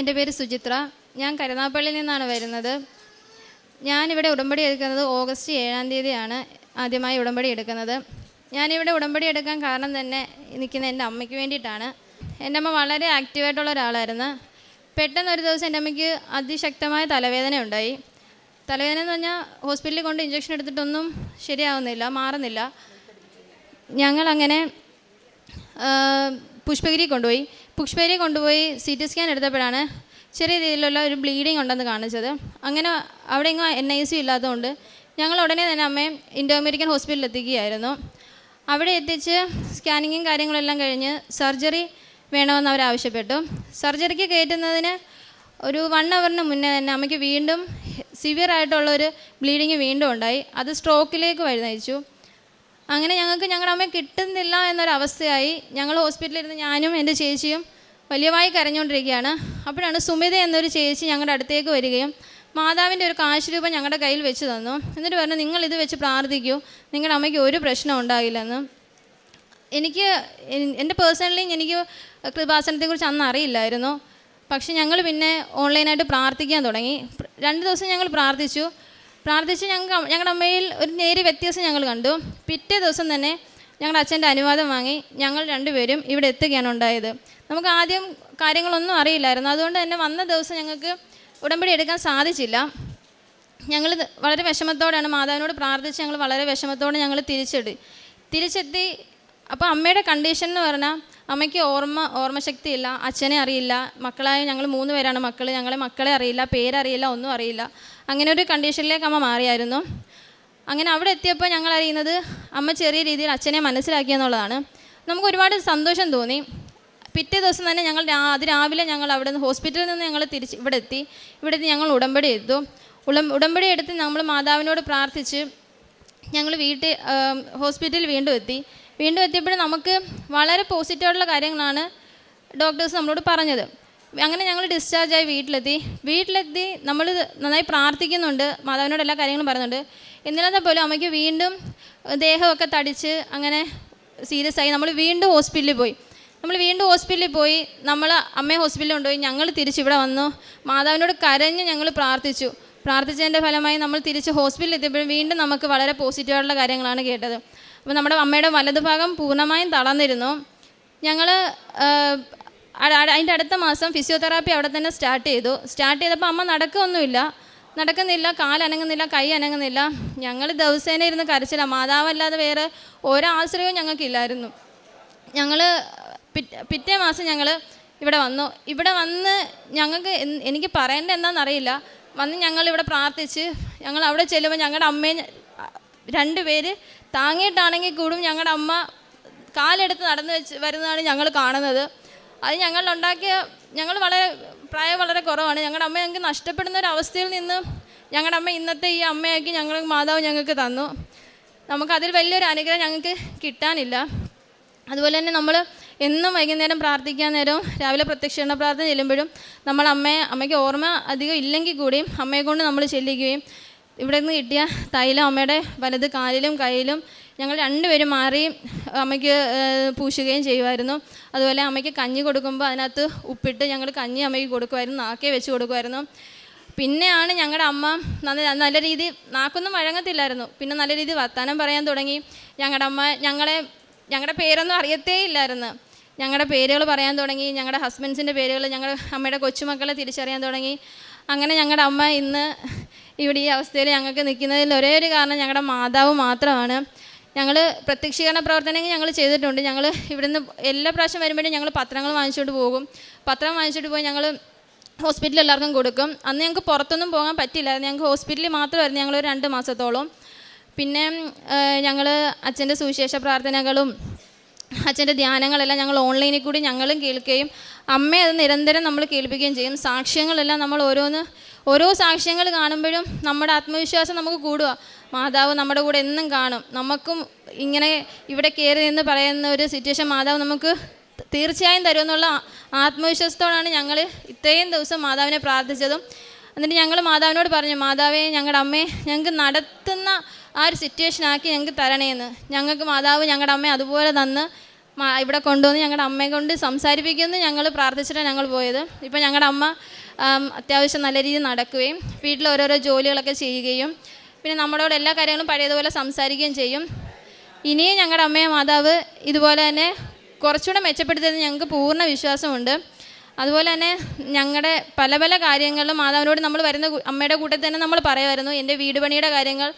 എന്റെ പേര് സുചിത്ര. ഞാൻ കരുനാപ്പള്ളിയിൽ നിന്നാണ് വരുന്നത്. ഞാനിവിടെ ഉടമ്പടി എടുക്കുന്നത് ഓഗസ്റ്റ് ഏഴാം തീയതിയാണ് ആദ്യമായി ഉടമ്പടി എടുക്കുന്നത്. ഞാനിവിടെ ഉടമ്പടി എടുക്കാൻ കാരണം തന്നെ നിൽക്കുന്ന എന്റെ അമ്മയ്ക്ക് വേണ്ടിയിട്ടാണ്. എന്റെ അമ്മ വളരെ ആക്റ്റീവായിട്ടുള്ള ഒരാളായിരുന്നു. പെട്ടെന്ന് ഒരു ദിവസം എന്റെ അമ്മയ്ക്ക് അതിശക്തമായ തലവേദന ഉണ്ടായി. തലവേദന എന്ന് പറഞ്ഞാൽ ഹോസ്പിറ്റലിൽ കൊണ്ട് ഇഞ്ചക്ഷൻ എടുത്തിട്ടൊന്നും ശരിയാവുന്നില്ല മാറുന്നില്ല. ഞങ്ങളങ്ങനെ പുഷ്പഗിരി കൊണ്ടുപോയി. പുഷ്പഗിരി കൊണ്ടുപോയി സി ടി സ്കാൻ എടുത്തപ്പോഴാണ് ചെറിയ രീതിയിലുള്ള ഒരു ബ്ലീഡിങ് ഉണ്ടെന്ന് കാണിച്ചത്. അങ്ങനെ അവിടെ എങ്ങും എൻ ഐ സി ഇല്ലാത്തതുകൊണ്ട് ഞങ്ങൾ ഉടനെ തന്നെ അമ്മയെ ഇൻഡോ അമേരിക്കൻ ഹോസ്പിറ്റലിൽ എത്തിക്കുകയായിരുന്നു. അവിടെ എത്തിച്ച് സ്കാനിങ്ങും കാര്യങ്ങളെല്ലാം കഴിഞ്ഞ് സർജറി വേണമെന്ന് അവർ ആവശ്യപ്പെട്ടു. സർജറിക്ക് കയറ്റുന്നതിന് ഒരു വൺ അവറിന് മുന്നേ തന്നെ അമ്മയ്ക്ക് വീണ്ടും സിവിയർ ആയിട്ടുള്ള ഒരു ബ്ലീഡിങ് വീണ്ടും ഉണ്ടായി. അത് സ്ട്രോക്കിലേക്ക് വഴി നയിച്ചു അങ്ങനെ ഞങ്ങൾക്ക് ഞങ്ങളുടെ അമ്മയെ കിട്ടുന്നില്ല എന്നൊരവസ്ഥയായി ഞങ്ങൾ ഹോസ്പിറ്റലിൽ ഇരുന്ന് ഞാനും എന്റെ ചേച്ചിയും വലിയവായി കരഞ്ഞുകൊണ്ടിരിക്കുകയാണ്. അപ്പോഴാണ് സുമിത എന്നൊരു ചേച്ചി ഞങ്ങളുടെ അടുത്തേക്ക് വരികയും മാതാവിന്റെ ഒരു കാശ് രൂപ ഞങ്ങളുടെ കയ്യിൽ വെച്ച് തന്നു. എന്നിട്ട് പറഞ്ഞു നിങ്ങൾ ഇത് വെച്ച് പ്രാർത്ഥിക്കൂ. നിങ്ങളുടെ അമ്മയ്ക്ക് ഒരു പ്രശ്നം ഉണ്ടാകില്ലെന്ന്. എനിക്ക് എന്റെ പേഴ്സണലി എനിക്ക് കൃപാസനത്തെക്കുറിച്ച് അന്ന് അറിയില്ലായിരുന്നു. പക്ഷെ ഞങ്ങൾ പിന്നെ ഓൺലൈനായിട്ട് പ്രാർത്ഥിക്കാൻ തുടങ്ങി. രണ്ട് ദിവസം ഞങ്ങൾ പ്രാർത്ഥിച്ചു. പ്രാർത്ഥിച്ച് ഞങ്ങൾ ഞങ്ങളുടെ അമ്മയിൽ ഒരു നേരിയ വ്യത്യാസം ഞങ്ങൾ കണ്ടു. പിറ്റേ ദിവസം തന്നെ ഞങ്ങളുടെ അച്ഛന്റെ അനുവാദം വാങ്ങി ഞങ്ങൾ രണ്ടുപേരും ഇവിടെ എത്തുകയാണ് ഉണ്ടായത്. നമുക്ക് ആദ്യം കാര്യങ്ങളൊന്നും അറിയില്ലായിരുന്നു. അതുകൊണ്ട് തന്നെ വന്ന ദിവസം ഞങ്ങൾക്ക് ഉടമ്പടി എടുക്കാൻ സാധിച്ചില്ല. ഞങ്ങൾ വളരെ വിഷമത്തോടെയാണ് മാതാവിനോട് പ്രാർത്ഥിച്ച് ഞങ്ങൾ വളരെ വിഷമത്തോടെ ഞങ്ങൾ തിരിച്ചെടു തിരിച്ചെത്തി. അപ്പോൾ അമ്മയുടെ കണ്ടീഷൻ എന്ന് പറഞ്ഞാൽ അമ്മയ്ക്ക് ഓർമ്മ ഓർമ്മശക്തി ഇല്ല അച്ഛനെ അറിയില്ല മക്കളായ ഞങ്ങൾ മൂന്ന് പേരാണ് മക്കൾ ഞങ്ങളെ മക്കളെ അറിയില്ല പേരറിയില്ല ഒന്നും അറിയില്ല. അങ്ങനെ ഒരു കണ്ടീഷനിലേക്ക് അമ്മ മാറിയായിരുന്നു. അങ്ങനെ അവിടെ എത്തിയപ്പോൾ ഞങ്ങൾ അറിയുന്നത് അമ്മ ചെറിയ രീതിയിൽ അച്ഛനെ മനസ്സിലാക്കി എന്നുള്ളതാണ്. നമുക്ക് ഒരുപാട് സന്തോഷം തോന്നി. പിറ്റേ ദിവസം തന്നെ ഞങ്ങൾ അതിരാവിലെ അത് രാവിലെ ഞങ്ങൾ അവിടെ നിന്ന് ഹോസ്പിറ്റലിൽ നിന്ന് ഞങ്ങൾ തിരിച്ച് ഇവിടെ എത്തി. ഇവിടെ എത്തി ഞങ്ങൾ ഉടമ്പടി എടുത്തു. ഉടമ്പടി എടുത്ത് നമ്മൾ മാതാവിനോട് പ്രാർത്ഥിച്ച് ഞങ്ങൾ വീട്ടിൽ ഹോസ്പിറ്റലിൽ വീണ്ടും എത്തി. വീണ്ടും എത്തിയപ്പോഴും നമുക്ക് വളരെ പോസിറ്റീവായിട്ടുള്ള കാര്യങ്ങളാണ് ഡോക്ടേഴ്സ് നമ്മളോട് പറഞ്ഞത്. അങ്ങനെ ഞങ്ങൾ ഡിസ്ചാർജായി വീട്ടിലെത്തി. വീട്ടിലെത്തി നമ്മൾ നന്നായി പ്രാർത്ഥിക്കുന്നുണ്ട്. മാതാവിനോട് എല്ലാ കാര്യങ്ങളും പറയുന്നുണ്ട്. എന്നില്ലാതെ പോലും അമ്മയ്ക്ക് വീണ്ടും ദേഹമൊക്കെ തടിച്ച് അങ്ങനെ സീരിയസ് ആയി നമ്മൾ വീണ്ടും ഹോസ്പിറ്റലിൽ പോയി. നമ്മൾ വീണ്ടും ഹോസ്പിറ്റലിൽ പോയി. നമ്മൾ അമ്മയെ ഹോസ്പിറ്റലിൽ കൊണ്ടുപോയി. ഞങ്ങൾ തിരിച്ചിവിടെ വന്നു. മാതാവിനോട് കരഞ്ഞ് ഞങ്ങൾ പ്രാർത്ഥിച്ചു. പ്രാർത്ഥിച്ചതിന്റെ ഫലമായി നമ്മൾ തിരിച്ച് ഹോസ്പിറ്റലിൽ എത്തിയപ്പോഴും വീണ്ടും നമുക്ക് വളരെ പോസിറ്റീവായിട്ടുള്ള കാര്യങ്ങളാണ് കേട്ടത്. അപ്പോൾ നമ്മുടെ അമ്മയുടെ വലതുഭാഗം പൂർണമായും തളർന്നിരുന്നു. ഞങ്ങൾ അതിന്റെ അടുത്ത മാസം ഫിസിയോതെറാപ്പി അവിടെ തന്നെ സ്റ്റാർട്ട് ചെയ്തു. സ്റ്റാർട്ട് ചെയ്തപ്പോൾ അമ്മ നടക്കുകയൊന്നുമില്ല. നടക്കുന്നില്ല കാലനങ്ങുന്നില്ല കൈ അനങ്ങുന്നില്ല. ഞങ്ങൾ ദിവസേന ഇരുന്ന് കരച്ചില്ല മാതാവല്ലാതെ വേറെ ഒരാശ്രയവും ഞങ്ങൾക്കില്ലായിരുന്നു. ഞങ്ങൾ പിറ്റേ മാസം ഞങ്ങൾ ഇവിടെ വന്നു. ഇവിടെ വന്ന് ഞങ്ങൾക്ക് എനിക്ക് പറയേണ്ട എന്താണെന്നറിയില്ല. വന്ന് ഞങ്ങൾ ഇവിടെ പ്രാർത്ഥിച്ച് ഞങ്ങൾ അവിടെ ചെല്ലുമ്പോൾ ഞങ്ങളുടെ അമ്മയെ രണ്ടുപേര് താങ്ങിയിട്ടാണെങ്കിൽ കൂടും ഞങ്ങളുടെ അമ്മ കാലെടുത്ത് നടന്നു വെച്ച് വരുന്നതാണ് ഞങ്ങൾ കാണുന്നത്. അത് ഞങ്ങൾ ഉണ്ടാക്കിയ ഞങ്ങൾ വളരെ പ്രായം വളരെ കുറവാണ്. ഞങ്ങളുടെ അമ്മ ഞങ്ങൾക്ക് നഷ്ടപ്പെടുന്ന ഒരു അവസ്ഥയിൽ നിന്ന് ഞങ്ങളുടെ അമ്മ ഇന്നത്തെ ഈ അമ്മയാക്കി ഞങ്ങൾ മാതാവ് ഞങ്ങൾക്ക് തന്നു. നമുക്കതിൽ വലിയൊരു അനുഗ്രഹം ഞങ്ങൾക്ക് കിട്ടാനില്ല. അതുപോലെ തന്നെ നമ്മൾ എന്നും വൈകുന്നേരം പ്രാർത്ഥിക്കാൻ നേരവും രാവിലെ പ്രത്യക്ഷീകരണ പ്രാർത്ഥന ചെല്ലുമ്പോഴും നമ്മൾ അമ്മയെ അമ്മയ്ക്ക് ഓർമ്മ അധികം ഇല്ലെങ്കിൽ കൂടിയും അമ്മയെ കൊണ്ട് നമ്മൾ ചെല്ലിക്കുകയും ഇവിടെ നിന്ന് കിട്ടിയ തൈലം അമ്മയുടെ വലത് കാലിലും കയ്യിലും ഞങ്ങൾ രണ്ടുപേരും മാറി അമ്മയ്ക്ക് പൂശുകയും ചെയ്യുമായിരുന്നു. അതുപോലെ അമ്മയ്ക്ക് കഞ്ഞി കൊടുക്കുമ്പോൾ അതിനകത്ത് ഉപ്പിട്ട് ഞങ്ങൾ കഞ്ഞി അമ്മയ്ക്ക് കൊടുക്കുമായിരുന്നു നാക്കേ വെച്ച് കൊടുക്കുമായിരുന്നു. പിന്നെയാണ് ഞങ്ങളുടെ അമ്മ നല്ല നല്ല രീതി നാക്കൊന്നും വഴങ്ങത്തില്ലായിരുന്നു. പിന്നെ നല്ല രീതി വർത്താനം പറയാൻ തുടങ്ങി. ഞങ്ങളുടെ അമ്മ ഞങ്ങളെ ഞങ്ങളുടെ പേരൊന്നും അറിയത്തേ ഇല്ലായിരുന്നു ഞങ്ങളുടെ പേരുകൾ പറയാൻ തുടങ്ങി. ഞങ്ങളുടെ ഹസ്ബൻഡ്സിന്റെ പേരുകൾ ഞങ്ങളുടെ അമ്മയുടെ കൊച്ചുമക്കളെ തിരിച്ചറിയാൻ തുടങ്ങി. അങ്ങനെ ഞങ്ങളുടെ അമ്മ ഇന്ന് ഇവിടെ ഈ അവസ്ഥയിൽ ഞങ്ങൾക്ക് നിൽക്കുന്നതിൽ ഒരേ ഒരു കാരണം ഞങ്ങളുടെ മാതാവ് മാത്രമാണ്. ഞങ്ങൾ പ്രത്യക്ഷീകരണ പ്രവർത്തനങ്ങൾ ഞങ്ങൾ ചെയ്തിട്ടുണ്ട്. ഞങ്ങൾ ഇവിടുന്ന് എല്ലാ പ്രാവശ്യം വരുമ്പോഴും ഞങ്ങൾ പത്രങ്ങൾ വാങ്ങിച്ചുകൊണ്ട് പോകും. പത്രം വാങ്ങിച്ചിട്ട് പോയി ഞങ്ങൾ ഹോസ്പിറ്റലിൽ എല്ലാവർക്കും കൊടുക്കും. അന്ന് ഞങ്ങൾക്ക് പുറത്തൊന്നും പോകാൻ പറ്റില്ല ഞങ്ങൾക്ക് ഹോസ്പിറ്റലിൽ മാത്രമായിരുന്നു ഞങ്ങൾ ഒരു രണ്ട് മാസത്തോളം. പിന്നെ ഞങ്ങൾ അച്ഛന്റെ സുവിശേഷ പ്രാർത്ഥനകളും അച്ഛന്റെ ധ്യാനങ്ങളെല്ലാം ഞങ്ങൾ ഓൺലൈനിൽ കൂടി ഞങ്ങളും കേൾക്കുകയും അമ്മയെ അത് നിരന്തരം നമ്മൾ കേൾപ്പിക്കുകയും ചെയ്യും. സാക്ഷ്യങ്ങളെല്ലാം നമ്മൾ ഓരോന്ന് ഓരോ സാക്ഷ്യങ്ങൾ കാണുമ്പോഴും നമ്മുടെ ആത്മവിശ്വാസം നമുക്ക് കൂടുക. മാതാവ് നമ്മുടെ കൂടെ എന്നും കാണും. നമുക്കും ഇങ്ങനെ ഇവിടെ കയറി നിന്ന് പറയുന്ന ഒരു സിറ്റുവേഷൻ മാതാവ് നമുക്ക് തീർച്ചയായും തരുമെന്നുള്ള ആത്മവിശ്വാസത്തോടാണ് ഞങ്ങൾ ഇത്രയും ദിവസം മാതാവിനെ പ്രാർത്ഥിച്ചതും. എന്നിട്ട് ഞങ്ങൾ മാതാവിനോട് പറഞ്ഞു മാതാവേ ഞങ്ങളുടെ അമ്മയെ ഞങ്ങൾക്ക് നടത്തുന്ന ആ ഒരു സിറ്റുവേഷൻ ആക്കി ഞങ്ങൾക്ക് തരണേന്ന്. ഞങ്ങൾക്ക് മാതാവ് ഞങ്ങളുടെ അമ്മയെ അതുപോലെ തന്ന് ഇവിടെ കൊണ്ടുവന്ന് ഞങ്ങളുടെ അമ്മയെ കൊണ്ട് സംസാരിപ്പിക്കുമെന്ന് ഞങ്ങൾ പ്രാർത്ഥിച്ചിട്ടാണ് ഞങ്ങൾ പോയത്. ഇപ്പോൾ ഞങ്ങളുടെ അമ്മ അത്യാവശ്യം നല്ല രീതിയിൽ നടക്കുകയും വീട്ടിൽ ഓരോരോ ജോലികളൊക്കെ ചെയ്യുകയും പിന്നെ നമ്മളോട് എല്ലാ കാര്യങ്ങളും പഴയതുപോലെ സംസാരിക്കുകയും ചെയ്യും. ഇനിയും ഞങ്ങളുടെ അമ്മയെ മാതാവ് ഇതുപോലെ തന്നെ കുറച്ചുകൂടെ മെച്ചപ്പെടുത്തുമെന്ന് ഞങ്ങൾക്ക് പൂർണ വിശ്വാസമുണ്ട്. അതുപോലെ തന്നെ ഞങ്ങളുടെ പല പല കാര്യങ്ങളിലും മാതാവിനോട് നമ്മൾ വരുന്ന അമ്മയുടെ കൂട്ടത്തിൽ തന്നെ നമ്മൾ പറയുമായിരുന്നു എന്റെ വീട് പണിയുടെ കാര്യങ്ങൾ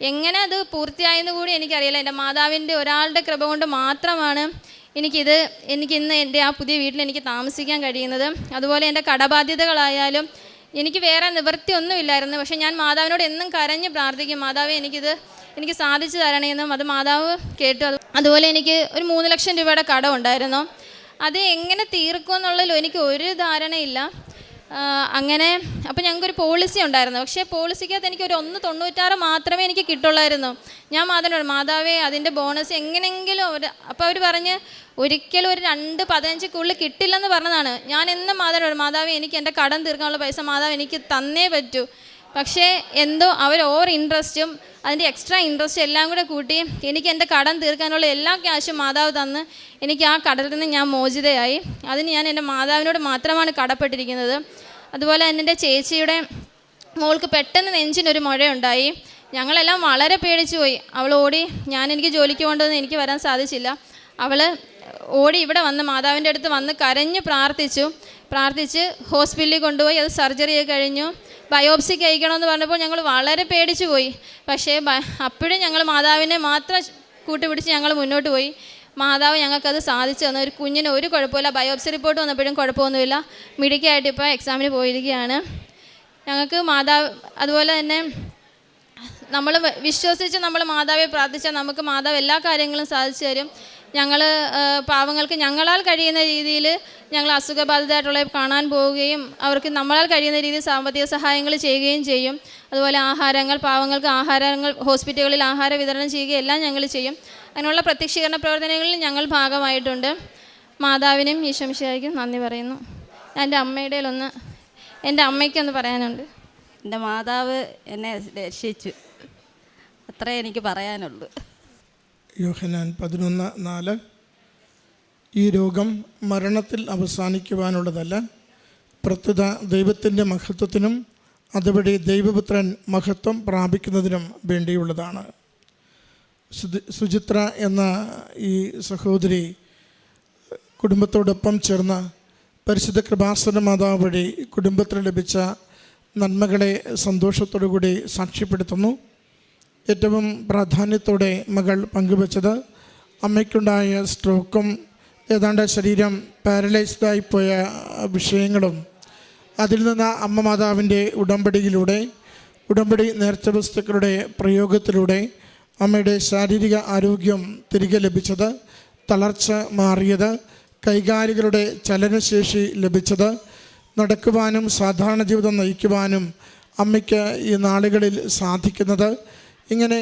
എങ്ങനെ അത് പൂർത്തിയായെന്ന് കൂടി എനിക്കറിയില്ല. എന്റെ മാതാവിന്റെ ഒരാളുടെ കൃപ കൊണ്ട് മാത്രമാണ് എനിക്കിത് എനിക്ക് ഇന്ന് എന്റെ ആ പുതിയ വീട്ടിൽ എനിക്ക് താമസിക്കാൻ കഴിയുന്നത്. അതുപോലെ എന്റെ കടബാധ്യതകളായാലും എനിക്ക് വേറെ നിവൃത്തിയൊന്നുമില്ലായിരുന്നു. പക്ഷേ ഞാൻ മാതാവിനോട് എന്നും കരഞ്ഞ് പ്രാർത്ഥിക്കും മാതാവ് എനിക്കിത് എനിക്ക് സാധിച്ചു തരണമെന്നും അത് മാതാവ് കേട്ടു. അത് അതുപോലെ എനിക്ക് ഒരു മൂന്ന് ലക്ഷം രൂപയുടെ കടം ഉണ്ടായിരുന്നു. അത് എങ്ങനെ തീർക്കുമെന്നുള്ളതിൽ എനിക്ക് ഒരു ധാരണയില്ല. അങ്ങനെ അപ്പോൾ ഞങ്ങൾക്കൊരു പോളിസി ഉണ്ടായിരുന്നു. പക്ഷേ പോളിസിക്കകത്ത് എനിക്ക് ഒരു ഒന്ന് തൊണ്ണൂറ്റാറ് മാത്രമേ എനിക്ക് കിട്ടുള്ളായിരുന്നു. ഞാൻ മാതാവിനോട് മാതാവേ അതിന്റെ ബോണസ് എങ്ങനെയെങ്കിലും ഒരു അപ്പോൾ അവർ പറഞ്ഞ് ഒരിക്കലും ഒരു രണ്ട് പതിനഞ്ചിക്കുള്ളിൽ കിട്ടില്ലെന്ന് പറഞ്ഞതാണ്. ഞാൻ എന്നും മാതാവിനോട് മാതാവേ എനിക്ക് എന്റെ കടം തീർക്കാനുള്ള പൈസ മാതാവ് എനിക്ക് തന്നേ പറ്റൂ. പക്ഷേ എന്തോ അവർ ഓവർ ഇൻട്രസ്റ്റും അതിന്റെ എക്സ്ട്രാ ഇൻട്രസ്റ്റ് എല്ലാം കൂടെ കൂട്ടി എനിക്ക് എന്റെ കടം തീർക്കാനുള്ള എല്ലാ ക്യാഷും മാതാവ് തന്ന് എനിക്ക് ആ കടലിൽ നിന്ന് ഞാൻ മോചിതയായി. അതിന് ഞാൻ എന്റെ മാതാവിനോട് മാത്രമാണ് കടപ്പെട്ടിരിക്കുന്നത്. അതുപോലെ തന്നെ എന്റെ ചേച്ചിയുടെ മോൾക്ക് പെട്ടെന്ന് നെഞ്ചിനൊരു മുഴയുണ്ടായി. ഞങ്ങളെല്ലാം വളരെ പേടിച്ചു പോയി അവൾ ഓടി ഞാൻ എനിക്ക് ജോലിക്ക് കൊണ്ടുവന്ന് എനിക്ക് വരാൻ സാധിച്ചില്ല. അവൾ ഓടി ഇവിടെ വന്ന് മാതാവിന്റെ അടുത്ത് വന്ന് കരഞ്ഞ് പ്രാർത്ഥിച്ചു. പ്രാർത്ഥിച്ച് ഹോസ്പിറ്റലിൽ കൊണ്ടുപോയി അത് സർജറി കഴിഞ്ഞു. ബയോപ്സിക്ക് അയക്കണമെന്ന് പറഞ്ഞപ്പോൾ ഞങ്ങൾ വളരെ പേടിച്ചു പോയി. പക്ഷേ അപ്പോഴും ഞങ്ങൾ മാതാവിനെ മാത്രം കൂട്ടുപിടിച്ച് ഞങ്ങൾ മുന്നോട്ട് പോയി. മാതാവ് ഞങ്ങൾക്കത് സാധിച്ചു തന്നു. ഒരു കുഞ്ഞിന് ഒരു കുഴപ്പമില്ല. ബയോപ്സി റിപ്പോർട്ട് വന്നപ്പോഴും കുഴപ്പമൊന്നുമില്ല. മിടിക്കായിട്ട് ഇപ്പോൾ എക്സാമിന് പോയിരിക്കുകയാണ്. ഞങ്ങൾക്ക് മാതാവ് അതുപോലെ തന്നെ നമ്മൾ വിശ്വസിച്ച് നമ്മൾ മാതാവെ പ്രാർത്ഥിച്ചാൽ നമുക്ക് മാതാവ് എല്ലാ കാര്യങ്ങളും സാധിച്ചു തരും. ഞങ്ങൾ പാവങ്ങൾക്ക് ഞങ്ങളാൽ കഴിയുന്ന രീതിയിൽ ഞങ്ങൾ അസുഖബാധിതരായിട്ടുള്ളവരെ കാണാൻ പോവുകയും അവർക്ക് നമ്മളാൽ കഴിയുന്ന രീതിയിൽ സാമ്പത്തിക സഹായങ്ങൾ ചെയ്യുകയും ചെയ്യും. അതുപോലെ ആഹാരങ്ങൾ പാവങ്ങൾക്ക് ആഹാരങ്ങൾ ഹോസ്പിറ്റലുകളിൽ ആഹാര വിതരണം ചെയ്യുകയും എല്ലാം ഞങ്ങൾ ചെയ്യും. അതിനുള്ള പ്രത്യക്ഷീകരണ പ്രവർത്തനങ്ങളിൽ ഞങ്ങൾ ഭാഗമായിട്ടുണ്ട്. മാതാവിനും ഈശംശയായിരിക്കും നന്ദി പറയുന്നു. എന്റെ അമ്മയുടെ ഒന്ന് എന്റെ അമ്മയ്ക്കൊന്ന് പറയാനുണ്ട്. എന്റെ മാതാവ് എന്നെ രക്ഷിച്ചു. അത്രേ എനിക്ക് പറയാനുള്ളൂ. യോഹനാൻ പതിനൊന്ന് നാല്. ഈ രോഗം മരണത്തിൽ അവസാനിക്കുവാനുള്ളതല്ല പ്രസ്തുത ദൈവത്തിന്റെ മഹത്വത്തിനും അതുവഴി ദൈവപുത്രൻ മഹത്വം പ്രാപിക്കുന്നതിനും വേണ്ടിയുള്ളതാണ്. സുചിത്ര എന്ന ഈ സഹോദരി കുടുംബത്തോടൊപ്പം ചേർന്ന് പരിശുദ്ധ കൃപാസന മാതാവ് വഴി കുടുംബത്തിന് ലഭിച്ച നന്മകളെ സന്തോഷത്തോടു കൂടി സാക്ഷ്യപ്പെടുത്തുന്നു. ഏറ്റവും പ്രാധാന്യത്തോടെ മകൾ പങ്കുവച്ചത് അമ്മയ്ക്കുണ്ടായ സ്ട്രോക്കും ഏതാണ്ട് ശരീരം പാരലൈസ്ഡായി പോയ വിഷയങ്ങളും അതിൽ നിന്ന് അമ്മ മാതാവിന്റെ ഉടമ്പടിയിലൂടെ ഉടമ്പടി നേർച്ച വസ്തുക്കളുടെ പ്രയോഗത്തിലൂടെ അമ്മയുടെ ശാരീരിക ആരോഗ്യം തിരികെ ലഭിച്ചത് തളർച്ച മാറിയത് കൈകാലികളുടെ ചലനശേഷി ലഭിച്ചത് നടക്കുവാനും സാധാരണ ജീവിതം നയിക്കുവാനും അമ്മയ്ക്ക് ഈ നാളുകളിൽ സാധിക്കുന്നത് ഇങ്ങനെ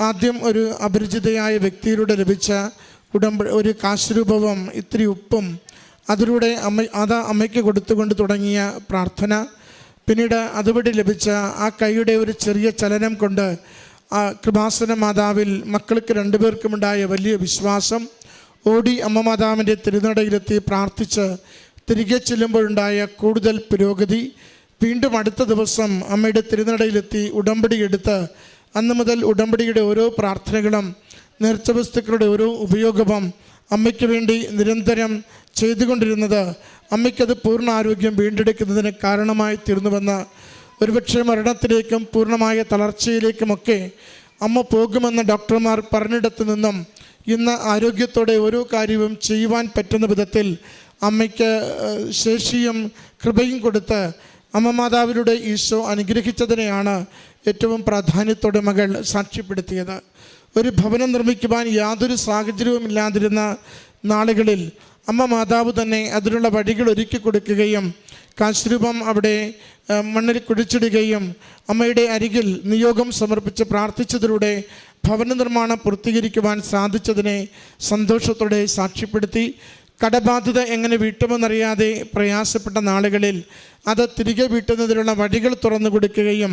ആദ്യം ഒരു അപരിചിതയായ വ്യക്തിയിലൂടെ ലഭിച്ച ഉടമ്പ ഒരു കാശുരൂപവും ഇത്തിരി ഉപ്പും അതിലൂടെ അമ്മ അത് അമ്മയ്ക്ക് കൊടുത്തുകൊണ്ട് തുടങ്ങിയ പ്രാർത്ഥന. പിന്നീട് അതുവഴി ലഭിച്ച ആ കൈയുടെ ഒരു ചെറിയ ചലനം കൊണ്ട് ആ കൃപാസന മാതാവിൽ മക്കൾക്ക് രണ്ടുപേർക്കുമുണ്ടായ വലിയ വിശ്വാസം. ഓടി അമ്മ മാതാവിന്റെ തിരുനടയിലെത്തി പ്രാർത്ഥിച്ച് തിരികെ ചെല്ലുമ്പോഴുണ്ടായ കൂടുതൽ പുരോഗതി. വീണ്ടും അടുത്ത ദിവസം അമ്മയുടെ തിരുനടയിലെത്തി ഉടമ്പടി എടുത്ത് അന്ന് മുതൽ ഉടമ്പടിയുടെ ഓരോ പ്രാർത്ഥനകളും നേർച്ച വസ്തുക്കളുടെ ഓരോ ഉപയോഗവും അമ്മയ്ക്ക് വേണ്ടി നിരന്തരം ചെയ്തുകൊണ്ടിരുന്നത് അമ്മയ്ക്കത് പൂർണ ആരോഗ്യം വീണ്ടെടുക്കുന്നതിന് കാരണമായി തീർന്നുവെന്ന് ഒരുപക്ഷെ മരണത്തിലേക്കും പൂർണമായ തളർച്ചയിലേക്കുമൊക്കെ അമ്മ പോകുമെന്ന് ഡോക്ടർമാർ പറഞ്ഞിടത്തു നിന്നും ഇന്ന് ആരോഗ്യത്തോടെ ഓരോ കാര്യവും ചെയ്യുവാൻ പറ്റുന്ന വിധത്തിൽ അമ്മയ്ക്ക് ശേഷിയും കൃപയും കൊടുത്ത് അമ്മ മാതാവിലൂടെ ഈശോ അനുഗ്രഹിച്ചതിനെയാണ് ഏറ്റവും പ്രാധാന്യത്തോടെ മകൾ സാക്ഷ്യപ്പെടുത്തിയത്. ഒരു ഭവനം നിർമ്മിക്കുവാൻ യാതൊരു സാഹചര്യവും ഇല്ലാതിരുന്ന നാളുകളിൽ അമ്മ മാതാവ് തന്നെ അതിനുള്ള വഴികൾ ഒരുക്കി കൊടുക്കുകയും കാശ്രൂപം അവിടെ മണ്ണിൽ കുഴിച്ചിടുകയും അമ്മയുടെ അരികിൽ നിയോഗം സമർപ്പിച്ച് പ്രാർത്ഥിച്ചതിലൂടെ ഭവന നിർമ്മാണം പൂർത്തീകരിക്കുവാൻ സാധിച്ചതിനെ സന്തോഷത്തോടെ സാക്ഷ്യപ്പെടുത്തി. കടബാധ്യത എങ്ങനെ വീട്ടുമെന്നറിയാതെ പ്രയാസപ്പെട്ട നാളുകളിൽ അത് തിരികെ വീട്ടുന്നതിനുള്ള വഴികൾ തുറന്നു കൊടുക്കുകയും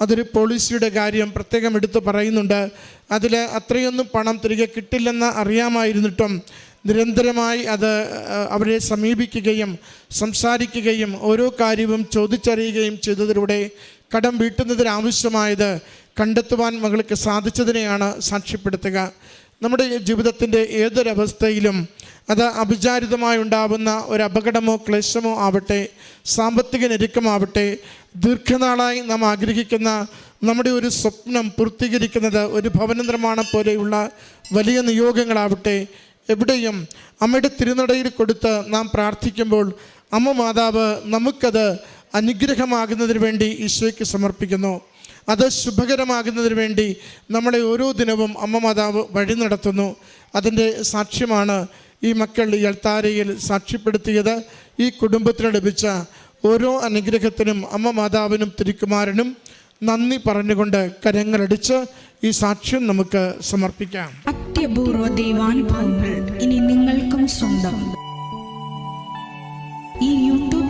അതൊരു പോളിസിയുടെ കാര്യം പ്രത്യേകം എടുത്തു പറയുന്നുണ്ട്. അതിൽ അത്രയൊന്നും പണം തിരികെ കിട്ടില്ലെന്ന് അറിയാമായിരുന്നിട്ടും നിരന്തരമായി അത് അവരെ സമീപിക്കുകയും സംസാരിക്കുകയും ഓരോ കാര്യവും ചോദിച്ചറിയുകയും ചെയ്തതിലൂടെ കടം വീട്ടുന്നതിനാവശ്യമായത് കണ്ടെത്തുവാൻ മകൾക്ക് സാധിച്ചതിനെയാണ് സാക്ഷ്യപ്പെടുത്തുക. നമ്മുടെ ജീവിതത്തിന്റെ ഏതൊരവസ്ഥയിലും അത് അഭിചാരിതമായി ഉണ്ടാവുന്ന ഒരു അപകടമോ ക്ലേശമോ ആവട്ടെ സാമ്പത്തിക ഞെരുക്കമാവട്ടെ ദീർഘനാളായി നാം ആഗ്രഹിക്കുന്ന നമ്മുടെ ഒരു സ്വപ്നം പൂർത്തീകരിക്കുന്നത് ഒരു ഭവന നിർമ്മാണം പോലെയുള്ള വലിയ നിയോഗങ്ങളാവട്ടെ എവിടെയും അമ്മയുടെ തിരുനടയിൽ കൊടുത്ത് നാം പ്രാർത്ഥിക്കുമ്പോൾ അമ്മ മാതാവ് നമുക്കത് അനുഗ്രഹമാകുന്നതിന് വേണ്ടി ഈശോയ്ക്ക് സമർപ്പിക്കുന്നു. അത് ശുഭകരമാകുന്നതിന് വേണ്ടി നമ്മളെ ഓരോ ദിനവും അമ്മ മാതാവ് വഴി നടത്തുന്നു. അതിന്റെ സാക്ഷ്യമാണ് ഈ മക്കൾ ഈ അൾത്താരയിൽ സാക്ഷ്യപ്പെടുത്തിയത്. ഈ കുടുംബത്തിന് ലഭിച്ച ഓരോ അനുഗ്രഹത്തിനും അമ്മ മാതാവിനും തിരുക്കുമാരനും നന്ദി പറഞ്ഞുകൊണ്ട് കരങ്ങളടിച്ച് ഈ സാക്ഷ്യം നമുക്ക് സമർപ്പിക്കാം. അത്യപൂർവ ദൈവാനുഭവങ്ങൾ ഇനി നിങ്ങൾക്കും സ്വന്തം.